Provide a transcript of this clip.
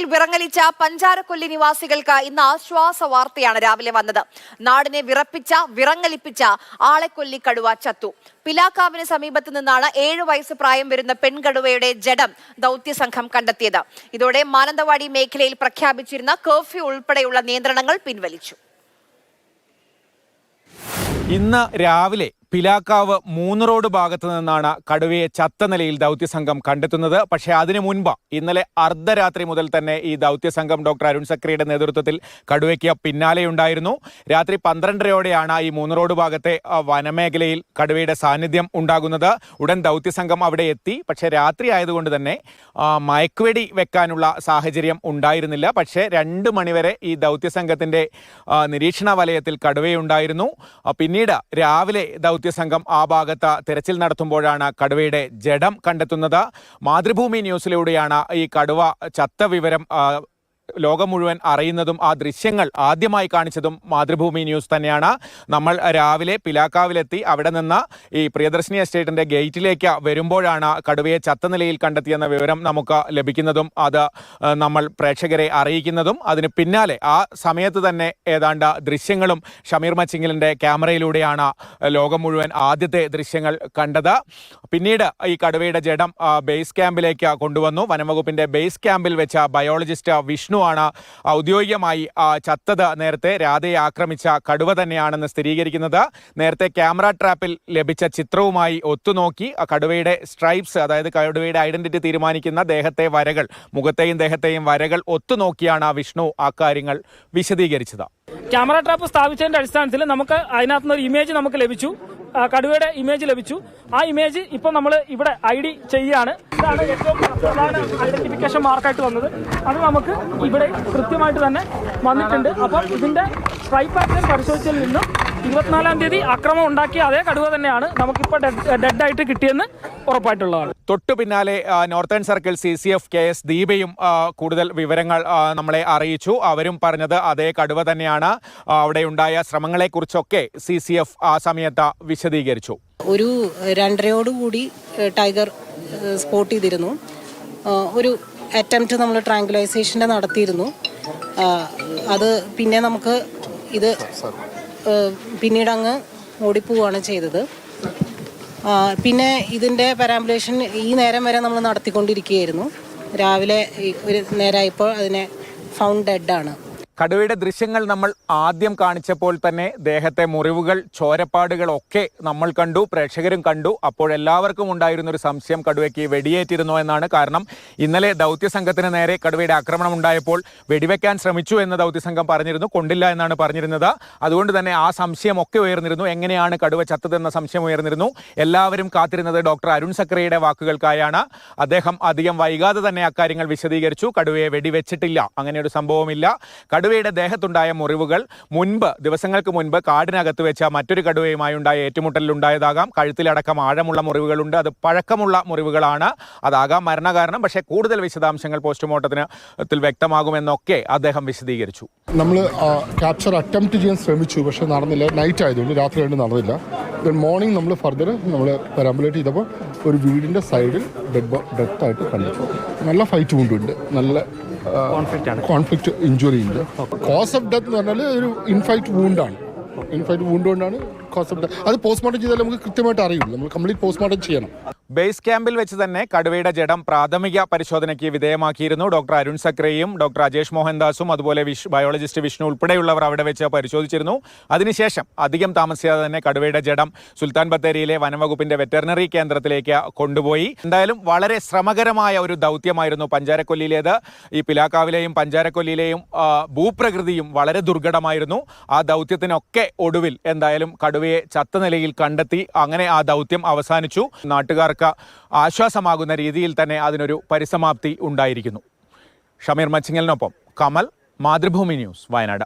കടുവയിൽ വിറങ്ങലിച്ച പഞ്ചാരക്കൊല്ലി നിവാസികൾക്ക് ഇന്ന് ആശ്വാസ വാർത്തയാണ് രാവിലെ വന്നത്. നാടിനെ വിറപ്പിച്ച വിറങ്ങലിപ്പിച്ച ആളെക്കൊല്ലി കടുവ ചത്തു. പിലാക്കാവിന് സമീപത്ത് നിന്നാണ് ഏഴു വയസ്സ് പ്രായം വരുന്ന പെൺകടുവയുടെ ജഡം ദൗത്യസംഘം കണ്ടെത്തിയത്. ഇതോടെ മാനന്തവാടി മേഖലയിൽ പ്രഖ്യാപിച്ചിരുന്ന കർഫ്യൂ ഉൾപ്പെടെയുള്ള നിയന്ത്രണങ്ങൾ പിൻവലിച്ചു. ഇന്ന് രാവിലെ പിലാക്കാവ് മൂന്ന് റോഡ് ഭാഗത്തു നിന്നാണ് കടുവയെ ചത്ത നിലയിൽ ദൗത്യസംഘം കണ്ടെത്തുന്നത്. പക്ഷേ അതിനു മുൻപ് ഇന്നലെ അർദ്ധരാത്രി മുതൽ തന്നെ ഈ ദൗത്യസംഘം ഡോക്ടർ അരുൺ സക്രിയുടെ നേതൃത്വത്തിൽ കടുവയ്ക്ക് പിന്നാലെയുണ്ടായിരുന്നു രാത്രി പന്ത്രണ്ടരയോടെയാണ് ഈ മൂന്ന് റോഡ് ഭാഗത്തെ വനമേഖലയിൽ കടുവയുടെ സാന്നിധ്യം ഉണ്ടാകുന്നത്. ഉടൻ ദൗത്യസംഘം അവിടെ എത്തി. പക്ഷേ രാത്രി ആയതുകൊണ്ട് തന്നെ മയക്കുവെടി വെക്കാനുള്ള സാഹചര്യം ഉണ്ടായിരുന്നില്ല. പക്ഷേ രണ്ട് മണിവരെ ഈ ദൗത്യസംഘത്തിന്റെ നിരീക്ഷണ വലയത്തിൽ കടുവയുണ്ടായിരുന്നു. പിന്നീട് രാവിലെ ദൗത്യസംഘം ആ ഭാഗത്ത് തിരച്ചിൽ നടത്തുമ്പോഴാണ് കടുവയുടെ ജഡം കണ്ടെത്തുന്നത്. മാതൃഭൂമി ന്യൂസിലൂടെയാണ് ഈ കടുവ ചത്ത വിവരം ലോകം മുഴുവൻ അറിയുന്നതും ആ ദൃശ്യങ്ങൾ ആദ്യമായി കാണിച്ചതും മാതൃഭൂമി ന്യൂസ് തന്നെയാണ്. നമ്മൾ രാവിലെ പിലാക്കാവിലെത്തി അവിടെ നിന്ന് ഈ പ്രിയദർശിനി എസ്റ്റേറ്റിന്റെ ഗേറ്റിലേക്ക് വരുമ്പോഴാണ് കടുവയെ ചത്ത നിലയിൽ കണ്ടെത്തിയെന്ന വിവരം നമുക്ക് ലഭിക്കുന്നതും അത് നമ്മൾ പ്രേക്ഷകരെ അറിയിക്കുന്നതും. അതിന് പിന്നാലെ ആ സമയത്ത് തന്നെ ഏതാണ്ട് ദൃശ്യങ്ങളും ഷമീർ മച്ചിങ്ങലിന്റെ ക്യാമറയിലൂടെയാണ് ലോകം മുഴുവൻ ആദ്യത്തെ ദൃശ്യങ്ങൾ കണ്ടത്. പിന്നീട് ഈ കടുവയുടെ ജഡം ബേസ് ക്യാമ്പിലേക്ക് കൊണ്ടുവന്നു. വനംവകുപ്പിന്റെ ബേസ് ക്യാമ്പിൽ വെച്ച ബയോളജിസ്റ്റ് വിഷ്ണു ആണ് ഔദ്യോഗികമായി ചത്തത് നേരത്തെ രാധയെ ആക്രമിച്ച കടുവ തന്നെയാണെന്ന് സ്ഥിരീകരിക്കുന്നത്. നേരത്തെ ക്യാമറ ട്രാപ്പിൽ ലഭിച്ച ചിത്രവുമായി ഒത്തുനോക്കി കടുവയുടെ സ്ട്രൈപ്സ് അതായത് കടുവയുടെ ഐഡന്റിറ്റി തീരുമാനിക്കുന്ന ദേഹത്തെ വരകൾ മുഖത്തെയും ദേഹത്തെയും വരകൾ ഒത്തുനോക്കിയാണ് വിഷ്ണു ആ കാര്യങ്ങൾ വിശദീകരിച്ചത്. ക്യാമറ ട്രാപ്പ് സ്ഥാപിച്ചതിന്റെ അടിസ്ഥാനത്തിൽ നമുക്ക് അതിനകത്തുനിന്ന് ഒരു ഇമേജ് നമുക്ക് ലഭിച്ചു. കടുവയുടെ ഇമേജ് ലഭിച്ചു. ആ ഇമേജ് ഇപ്പൊ നമ്മൾ ഇവിടെ ഐ ഡി ചെയ്യാണ് ഇതാണ് ഏറ്റവും പ്രധാന ഐഡന്റിഫിക്കേഷൻ മാർക്കായിട്ട് വന്നത്. അത് നമുക്ക് ഇവിടെ കൃത്യമായിട്ട് തന്നെ വന്നിട്ടുണ്ട്. അപ്പം ഇതിന്റെ സ്ട്രൈപ്പ് ആക്ഷൻ പരിശോധിച്ചതിൽ നിന്നും ഇരുപത്തിനാലാം തീയതി അക്രമം ഉണ്ടാക്കിയ അതേ കടുവ തന്നെയാണ് നമുക്കിപ്പോൾ ഡെഡ് ആയിട്ട് കിട്ടിയെന്ന് ഉറപ്പായിട്ടുള്ളതാണ്. തൊട്ടു പിന്നാലെ northern circle C C F K S ദീപയും കൂടുതൽ വിവരങ്ങൾ നമ്മളെ അറിയിച്ചു. അവരും പറഞ്ഞത് അതേ കടുവ തന്നെയാണ്. അവിടെ ഉണ്ടായ ശ്രമങ്ങളെക്കുറിച്ചൊക്കെ സി സി എഫ് ആ സമയത്ത് വിശദീകരിച്ചു. ഒരു രണ്ടരയോടുകൂടി ടൈഗർ സ്പോട്ട് ചെയ്തിരുന്നു. ഒരു അറ്റംപ്റ്റ് നമ്മൾ ട്രാങ്കുലൈസേഷന്റെ നടത്തിയിരുന്നു. അത് പിന്നെ നമുക്ക് ഇത് പിന്നീട് അങ്ങ് ഓടിപ്പോവുകയാണ് ചെയ്തത്. പിന്നെ ഇതിന്റെ പരാമ്പുലേഷൻ ഈ നേരം വരെ നമ്മൾ നടത്തിക്കൊണ്ടിരിക്കുകയായിരുന്നു. രാവിലെ ഒരു നേരമായപ്പോൾ അതിനെ ഫൗണ്ട് ഡെഡാണ് കടുവയുടെ ദൃശ്യങ്ങൾ നമ്മൾ ആദ്യം കാണിച്ചപ്പോൾ തന്നെ ദേഹത്തെ മുറിവുകൾ ചോരപ്പാടുകൾ ഒക്കെ നമ്മൾ കണ്ടു പ്രേക്ഷകരും കണ്ടു. അപ്പോൾ എല്ലാവർക്കും ഉണ്ടായിരുന്ന ഒരു സംശയം കടുവയ്ക്ക് വെടിയേറ്റിരുന്നോ എന്നാണ് കാരണം ഇന്നലെ ദൗത്യസംഘത്തിന് നേരെ കടുവയുടെ ആക്രമണം ഉണ്ടായപ്പോൾ വെടിവെക്കാൻ ശ്രമിച്ചു എന്ന് ദൗത്യസംഘം പറഞ്ഞിരുന്നു. കൊണ്ടില്ല എന്നാണ് പറഞ്ഞിരുന്നത്. അതുകൊണ്ട് തന്നെ ആ സംശയം ഒക്കെ ഉയർന്നിരുന്നു. എങ്ങനെയാണ് കടുവ ചത്തതെന്ന സംശയം ഉയർന്നിരുന്നു. എല്ലാവരും കാത്തിരുന്നത് ഡോക്ടർ അരുൺ സക്രയുടെ വാക്കുകൾക്കായാണ്. അദ്ദേഹം അധികം വൈകാതെ തന്നെ അക്കാര്യങ്ങൾ വിശദീകരിച്ചു. കടുവയെ വെടിവെച്ചിട്ടില്ല. അങ്ങനെ ഒരു സംഭവമില്ല. കടുവയുടെ ദേഹത്തുണ്ടായ മുറിവുകൾ മുൻപ് ദിവസങ്ങൾക്ക് മുൻപ് കാടിനകത്ത് വെച്ച മറ്റൊരു കടുവയുമായി ഉണ്ടായ ഏറ്റുമുട്ടലിലുണ്ടായതാകാം കഴുത്തിലടക്കം ആഴമുള്ള മുറിവുകളുണ്ട്. അത് പഴക്കമുള്ള മുറിവുകളാണ്. അതാകാം മരണകാരണം. പക്ഷേ കൂടുതൽ വിശദാംശങ്ങൾ പോസ്റ്റ്മോർട്ടത്തിന് വ്യക്തമാകുമെന്നൊക്കെ അദ്ദേഹം വിശദീകരിച്ചു. നമ്മൾ ക്യാപ്ചർ അറ്റംപ്റ്റ് ചെയ്യാൻ ശ്രമിച്ചു. പക്ഷേ നടന്നില്ല. നൈറ്റ് ആയതുകൊണ്ട് രാത്രി കഴിഞ്ഞ് നടന്നില്ല. ദെൻ മോർണിംഗ് നമ്മൾ ഫർദർ നമ്മൾ പരാമ്പലേറ്റ് ചെയ്തപ്പോൾ ഒരു വീടിന്റെ സൈഡിൽ ഡെഡ് ഡെത്ത് ആയിട്ട് കണ്ടു. നല്ല ഫൈറ്റ് കൊണ്ടുണ്ട് നല്ല കോൺഫ്ലിക്റ്റ് ഇഞ്ചുറി ഉണ്ട്. കോസ് ഓഫ് ഡെത്ത് എന്ന് പറഞ്ഞാൽ ഒരു ഇൻഫൈറ്റ് വൂണ്ടാണ് ഇൻഫൈറ്റ് വൂണ്ട് കൊണ്ടാണ് കോസ് ഓഫ് ഡെത്ത് അത് പോസ്റ്റ്മോർട്ടം ചെയ്താൽ നമുക്ക് കൃത്യമായിട്ട് അറിയില്ല. നമ്മൾ കംപ്ലീറ്റ് പോസ്റ്റ്മോർട്ടം ചെയ്യണം. ബേസ് ക്യാമ്പിൽ വെച്ച് തന്നെ കടുവയുടെ ജഡം പ്രാഥമിക പരിശോധനയ്ക്ക് വിധേയമാക്കിയിരുന്നു. ഡോക്ടർ അരുൺ സക്രയും ഡോക്ടർ അജേഷ് മോഹൻദാസും അതുപോലെ വിഷ് ബയോളജിസ്റ്റ് വിഷ്ണു ഉൾപ്പെടെയുള്ളവർ അവിടെ വെച്ച് പരിശോധിച്ചിരുന്നു. അതിനുശേഷം അധികം താമസിയാതെ തന്നെ കടുവയുടെ ജഡം സുൽത്താൻ ബത്തേരിയിലെ വനംവകുപ്പിന്റെ വെറ്ററിനറി കേന്ദ്രത്തിലേക്ക് കൊണ്ടുപോയി. എന്തായാലും വളരെ ശ്രമകരമായ ഒരു ദൗത്യമായിരുന്നു പഞ്ചാരക്കൊല്ലിയിലേത്. ഈ പിലാക്കാവിലെയും പഞ്ചാരക്കൊല്ലിയിലെയും ഭൂപ്രകൃതിയും വളരെ ദുർഘടമായിരുന്നു. ആ ദൗത്യത്തിനൊക്കെ ഒടുവിൽ എന്തായാലും കടുവയെ ചത്ത നിലയിൽ കണ്ടെത്തി അങ്ങനെ ആ ദൗത്യം അവസാനിച്ചു. നാട്ടുകാർക്ക് ആശ്വാസമാകുന്ന രീതിയിൽ തന്നെ അതിനൊരു പരിസമാപ്തി ഉണ്ടായിരിക്കുന്നു. ഷമീർ മച്ചിങ്ങലിനൊപ്പം കമൽ മാതൃഭൂമി ന്യൂസ് വയനാട്.